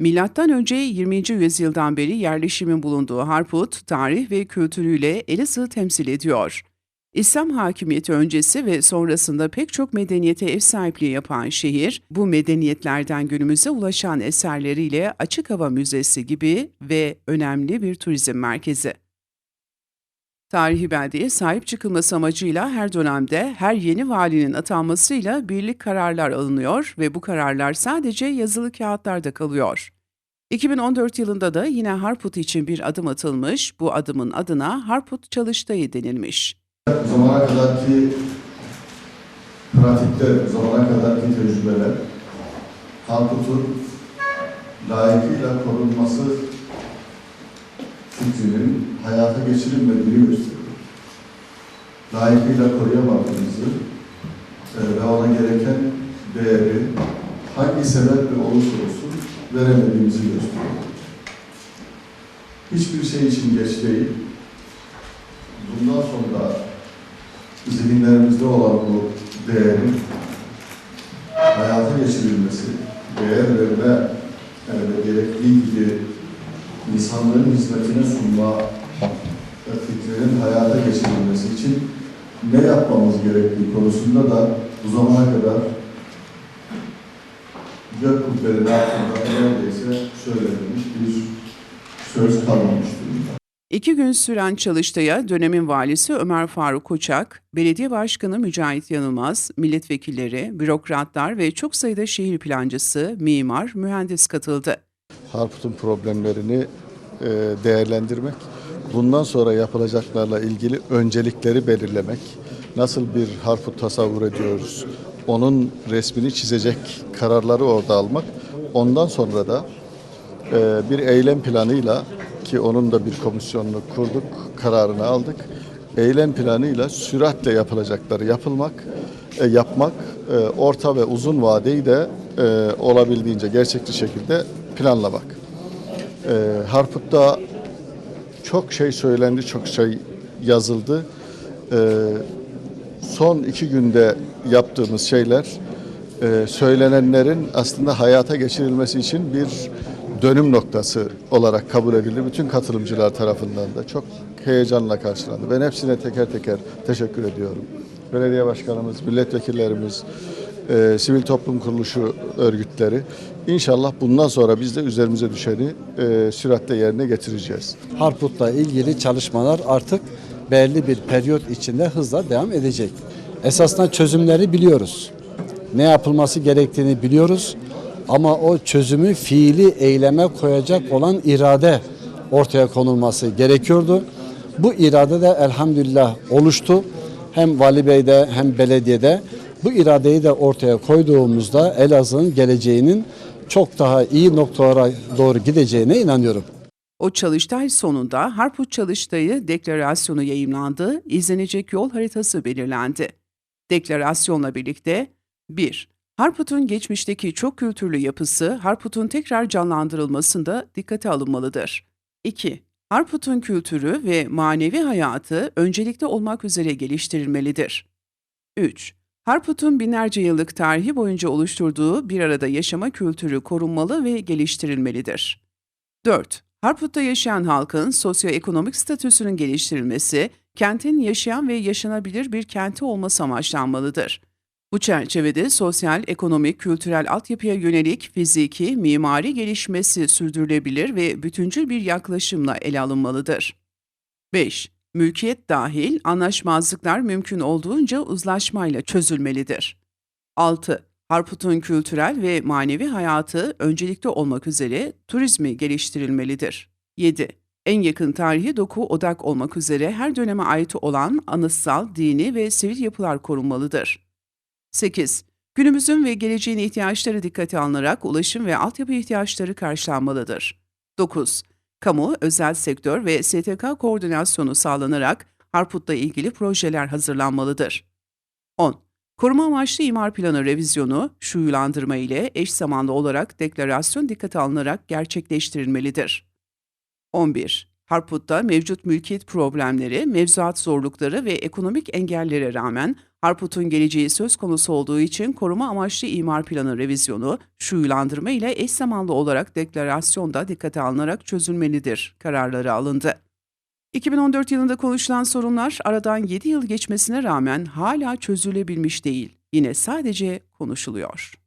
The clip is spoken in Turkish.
Milattan önce 20. yüzyıldan beri yerleşimin bulunduğu Harput, tarih ve kültürüyle Elazığ'ı temsil ediyor. İslam hakimiyeti öncesi ve sonrasında pek çok medeniyete ev sahipliği yapan şehir, bu medeniyetlerden günümüze ulaşan eserleriyle açık hava müzesi gibi ve önemli bir turizm merkezi. Tarihi beldeye sahip çıkılması amacıyla her dönemde her yeni valinin atanmasıyla birlik kararlar alınıyor ve bu kararlar sadece yazılı kağıtlarda kalıyor. 2014 yılında da yine Harput için bir adım atılmış, bu adımın adına Harput Çalıştayı denilmiş. zamana kadarki pratikte, zamana kadarki tecrübeler Harput'un layıkıyla korunması fikrinin hayata geçirilmediğini gösteriyor. Layıkıyla koruyamadığımızı e, ve ona gereken değeri hangi sebeple olursa olsun veremediğimizi gösteriyor. Hiçbir şey için geç değil. Bundan sonra zihinlerimizde olan bu değerin hayata geçirilmesi, değer verme ve gerektiği gibi insanların hizmetine sunma geçirilmesi için ne yapmamız gerektiği konusunda da bu zamana kadar gök kubbeleri altında neredeyse söylenmiş bir söz kalmamış durumda. İki gün süren çalıştaya dönemin valisi Ömer Faruk Uçak, belediye başkanı Mücahit Yanılmaz, milletvekilleri, bürokratlar ve çok sayıda şehir plancısı, mimar, mühendis katıldı. Harput'un problemlerini e, değerlendirmek, bundan sonra yapılacaklarla ilgili öncelikleri belirlemek, nasıl bir Harput tasavvur ediyoruz, onun resmini çizecek kararları orada almak, ondan sonra da e, bir eylem planıyla ki onun da bir komisyonunu kurduk, kararını aldık. Eylem planıyla süratle yapılacakları yapılmak, e, yapmak, e, orta ve uzun vadeyi de e, olabildiğince gerçekçi şekilde planlamak. E, Harput'ta çok şey söylendi, çok şey yazıldı. E, son iki günde yaptığımız şeyler e, söylenenlerin aslında hayata geçirilmesi için bir dönüm noktası olarak kabul edildi. Bütün katılımcılar tarafından da çok heyecanla karşılandı. Ben hepsine teker teker teşekkür ediyorum. Belediye başkanımız, milletvekillerimiz, e, sivil toplum kuruluşu örgütleri. İnşallah bundan sonra biz de üzerimize düşeni e, süratle yerine getireceğiz. Harput'la ilgili çalışmalar artık belli bir periyot içinde hızla devam edecek. Esasında çözümleri biliyoruz. Ne yapılması gerektiğini biliyoruz. Ama o çözümü fiili eyleme koyacak olan irade ortaya konulması gerekiyordu. Bu irade de elhamdülillah oluştu. Hem Vali Bey'de hem belediyede bu iradeyi de ortaya koyduğumuzda Elazığ'ın geleceğinin çok daha iyi noktalara doğru gideceğine inanıyorum. O çalıştay sonunda Harput Çalıştayı deklarasyonu yayımlandı, izlenecek yol haritası belirlendi. Deklarasyonla birlikte 1. Harput'un geçmişteki çok kültürlü yapısı Harput'un tekrar canlandırılmasında dikkate alınmalıdır. 2. Harput'un kültürü ve manevi hayatı öncelikli olmak üzere geliştirilmelidir. 3. Harput'un binlerce yıllık tarihi boyunca oluşturduğu bir arada yaşama kültürü korunmalı ve geliştirilmelidir. 4. Harput'ta yaşayan halkın sosyoekonomik statüsünün geliştirilmesi, kentin yaşayan ve yaşanabilir bir kenti olması amaçlanmalıdır. Bu çerçevede sosyal, ekonomik, kültürel altyapıya yönelik fiziki, mimari gelişmesi sürdürülebilir ve bütüncül bir yaklaşımla ele alınmalıdır. 5. Mülkiyet dahil anlaşmazlıklar mümkün olduğunca uzlaşmayla çözülmelidir. 6. Harput'un kültürel ve manevi hayatı öncelikli olmak üzere turizmi geliştirilmelidir. 7. En yakın tarihi doku odak olmak üzere her döneme ait olan anıtsal, dini ve sivil yapılar korunmalıdır. 8. Günümüzün ve geleceğin ihtiyaçları dikkate alınarak ulaşım ve altyapı ihtiyaçları karşılanmalıdır. 9. Kamu, özel sektör ve STK koordinasyonu sağlanarak Harput'la ilgili projeler hazırlanmalıdır. 10. Koruma amaçlı imar planı revizyonu, şuyulandırma ile eş zamanlı olarak deklarasyon dikkate alınarak gerçekleştirilmelidir. 11. Harput'ta mevcut mülkiyet problemleri, mevzuat zorlukları ve ekonomik engellere rağmen Harput'un geleceği söz konusu olduğu için koruma amaçlı imar planı revizyonu, şu uylandırma ile eş zamanlı olarak deklarasyonda dikkate alınarak çözülmelidir kararları alındı. 2014 yılında konuşulan sorunlar aradan 7 yıl geçmesine rağmen hala çözülebilmiş değil. Yine sadece konuşuluyor.